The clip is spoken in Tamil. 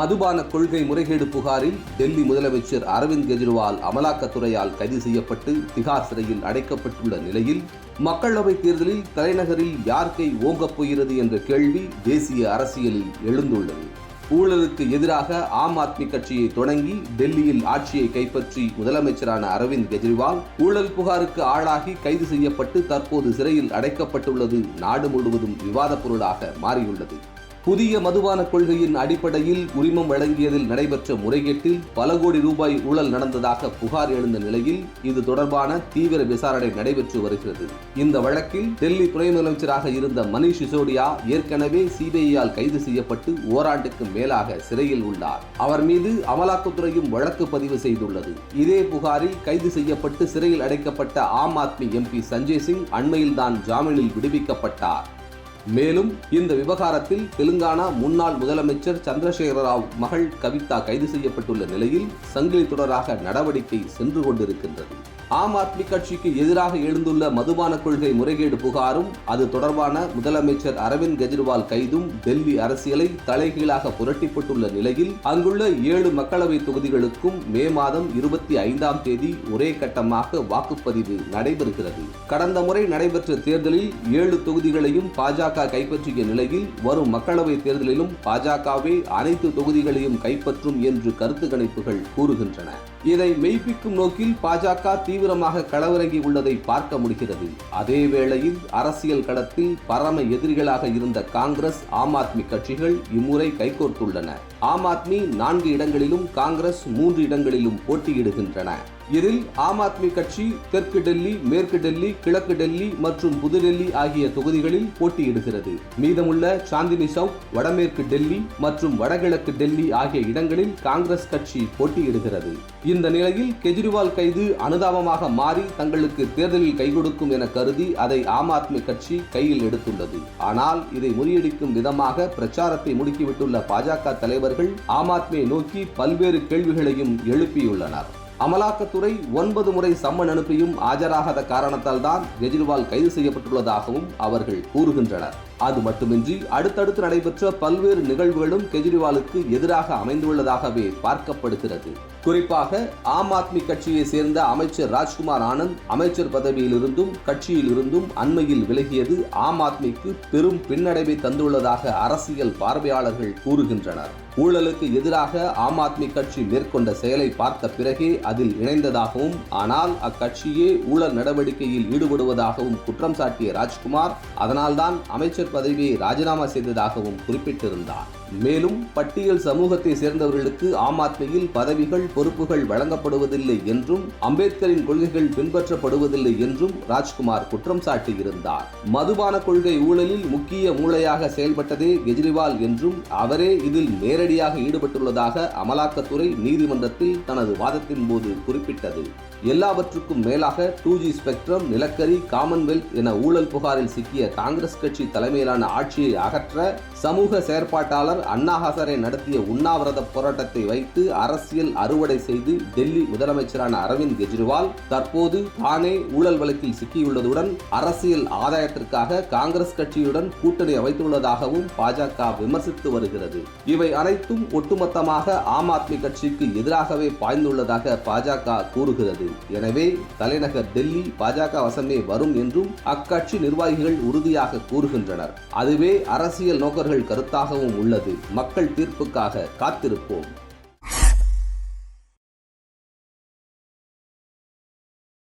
மதுபான கொள்கை முறைகேடு புகாரில் டெல்லி முதலமைச்சர் அரவிந்த் கெஜ்ரிவால் அமலாக்கத்துறையால் கைது செய்யப்பட்டு திகார் சிறையில் அடைக்கப்பட்டுள்ள நிலையில் மக்களவைத் தேர்தலில் தலைநகரில் யார் கை ஓங்கப் போகிறது என்ற கேள்வி தேசிய அரசியலில் எழுந்துள்ளது. ஊழலுக்கு எதிராக ஆம் ஆத்மி கட்சியை தொடங்கி டெல்லியில் ஆட்சியை கைப்பற்றி முதலமைச்சரான அரவிந்த் கெஜ்ரிவால் ஊழல் புகாருக்கு ஆளாகி கைது செய்யப்பட்டு தற்போது சிறையில் அடைக்கப்பட்டுள்ளது நாடு முழுவதும் விவாதப் பொருளாக மாறியுள்ளது. புதிய மதுபான கொள்கையின் அடிப்படையில் உரிமம் வழங்கியதில் நடைபெற்ற முறைகேட்டில் பல கோடி ரூபாய் ஊழல் நடந்ததாக புகார் எழுந்த நிலையில் இது தொடர்பான தீவிர விசாரணை நடைபெற்று வருகிறது. இந்த வழக்கில் டெல்லி துணை முதலமைச்சராக இருந்த மணிஷ் சிசோடியா ஏற்கனவே சிபிஐயால் கைது செய்யப்பட்டு ஓராண்டுக்கு மேலாக சிறையில் உள்ளார். அவர் மீது அமலாக்கத்துறையும் வழக்கு பதிவு செய்துள்ளது. இதே புகாரில் கைது செய்யப்பட்டு சிறையில் அடைக்கப்பட்ட ஆம் ஆத்மி எம்பி சஞ்சய் சிங் அண்மையில்தான் ஜாமீனில் விடுவிக்கப்பட்டார். மேலும் இந்த விவகாரத்தில் தெலுங்கானா முன்னாள் முதலமைச்சர் சந்திரசேகர ராவ் மகள் கவிதா கைது செய்யப்பட்டுள்ள நிலையில் சங்கிலி தொடராக நடவடிக்கை சென்று கொண்டிருக்கின்றது. ஆம் ஆத்மி கட்சிக்கு எதிராக எழுந்துள்ள மதுபான கொள்கை முறைகேடு புகாரும் அது தொடர்பான முதலமைச்சர் அரவிந்த் கெஜ்ரிவால் கைதும் டெல்லி அரசியலை தலைகீழாக புரட்டிப்பட்டுள்ள நிலையில் அங்குள்ள ஏழு மக்களவை தொகுதிகளுக்கும் மே மாதம் இருபத்தி ஐந்தாம் தேதி ஒரே கட்டமாக வாக்குப்பதிவு நடைபெறுகிறது. கடந்த முறை நடைபெற்ற தேர்தலில் ஏழு தொகுதிகளையும் பாஜக கைப்பற்றிய நிலையில் வரும் மக்களவை தேர்தலிலும் பாஜகவே அனைத்து தொகுதிகளையும் கைப்பற்றும் என்று கருத்து கணிப்புகள் கூறுகின்றன. இதை மெய்ப்பிக்கும் நோக்கில் பாஜக தீவிரமாக களவிறங்கி உள்ளதை பார்க்க முடிகிறது. அதே வேளையில் அரசியல் களத்தில் பரம எதிரிகளாக இருந்த காங்கிரஸ் ஆம் ஆத்மி கட்சிகள் இம்முறை கைகோர்த்துள்ளன. ஆம் ஆத்மி நான்கு இடங்களிலும் காங்கிரஸ் மூன்று இடங்களிலும் போட்டியிடுகின்றன. இதில் ஆம் ஆத்மி கட்சி தெற்கு டெல்லி மேற்கு டெல்லி கிழக்கு டெல்லி மற்றும் புதுடெல்லி ஆகிய தொகுதிகளில் போட்டியிடுகிறது. மீதமுள்ள சாந்தினி சவுக் வடமேற்கு டெல்லி மற்றும் வடகிழக்கு டெல்லி ஆகிய இடங்களில் காங்கிரஸ் கட்சி போட்டியிடுகிறது. இந்த நிலையில் கெஜ்ரிவால் கைது அனுதாபமாக மாறி தங்களுக்கு தேர்தலில் கை கொடுக்கும் என கருதி அதை ஆம் ஆத்மி கட்சி கையில் எடுத்துள்ளது. ஆனால் இதை முறியடிக்கும் விதமாக பிரச்சாரத்தை முடுக்கிவிட்டுள்ள பாஜக தலைவர் தலைவர்கள் ஆம் ஆத்மியை நோக்கி பல்வேறு கேள்விகளையும் எழுப்பியுள்ளனர். அமலாக்கத்துறை ஒன்பது முறை சம்மன் அனுப்பியும் ஆஜராகாத காரணத்தால் தான் கெஜ்ரிவால் கைது செய்யப்பட்டுள்ளதாகவும் அவர்கள் கூறுகின்றனர். அது மட்டுமின்றி அடுத்தடுத்து நடைபெற்ற பல்வேறு நிகழ்வுகளும் கெஜ்ரிவாலுக்கு எதிராக அமைந்துள்ளதாகவே பார்க்கப்படுகிறது. குறிப்பாக ஆம் ஆத்மி கட்சியை சேர்ந்த அமைச்சர் ராஜ்குமார் ஆனந்த் அமைச்சர் பதவியிலிருந்தும் கட்சியிலிருந்தும் அண்மையில் விலகியது ஆம் ஆத்மிக்கு பெரும் பின்னடைவை தந்துள்ளதாக அரசியல் பார்வையாளர்கள் கூறுகின்றனர். ஊழலுக்கு எதிராக ஆம் ஆத்மி கட்சி மேற்கொண்ட செயலை பார்த்த பிறகே அதில் இணைந்ததாகவும் ஆனால் அக்கட்சியே ஊழல் நடவடிக்கையில் ஈடுபடுவதாகவும் குற்றம் சாட்டிய ராஜ்குமார் அதனால்தான் அமைச்சர் பதவியை ராஜினாமா செய்ததாகவும் குறிப்பிட்டிருந்தார். மேலும் பட்டியல் சமூகத்தை சேர்ந்தவர்களுக்கு ஆம் ஆத்மியில் பதவிகள் பொறுப்புகள் வழங்கப்படுவதில்லை என்றும் அம்பேத்கரின் கொள்கைகள் பின்பற்றப்படுவதில்லை என்றும் ராஜ்குமார் குற்றம் சாட்டியிருந்தார். மதுபான கொள்கை ஊழலில் முக்கிய மூளையாக செயல்பட்டதே கெஜ்ரிவால் என்றும் அவரே இதில் நேரடியாக ஈடுபட்டுள்ளதாக அமலாக்கத்துறை நீதிமன்றத்தில் தனது வாதத்தின் போது குறிப்பிட்டது. எல்லாவற்றுக்கும் மேலாக டூ ஜி ஸ்பெக்ட்ரம் நிலக்கரி காமன்வெல்த் என ஊழல் புகாரில் சிக்கிய காங்கிரஸ் கட்சி தலைமையிலான ஆட்சியை அகற்ற சமூக செயற்பாட்டாளர் அண்ணா ஹசரே நடத்திய உண்ணாவிரத போராட்டத்தை வைத்து அரசியல் அறுவடை செய்து டெல்லி முதலமைச்சரான அரவிந்த் கெஜ்ரிவால் தற்போது தானே ஊழல் வழக்கில் சிக்கியுள்ளதுடன் அரசியல் ஆதாயத்திற்காக காங்கிரஸ் கட்சியுடன் கூட்டணி அமைத்துள்ளதாகவும் பாஜக விமர்சித்து வருகிறது. இவை அனைத்தும் ஒட்டுமொத்தமாக ஆம் ஆத்மி கட்சிக்கு எதிராகவே பாய்ந்துள்ளதாக பாஜக கூறுகிறது. எனவே தலைநகர் டெல்லி பாஜக வசமே வரும் என்றும் அக்கட்சி நிர்வாகிகள் உறுதியாக கூறுகின்றனர். அதுவே அரசியல் நோக்கர்கள் கருத்தாகவும் உள்ளது. மக்கள் தீர்ப்புக்காக காத்திருப்போம்.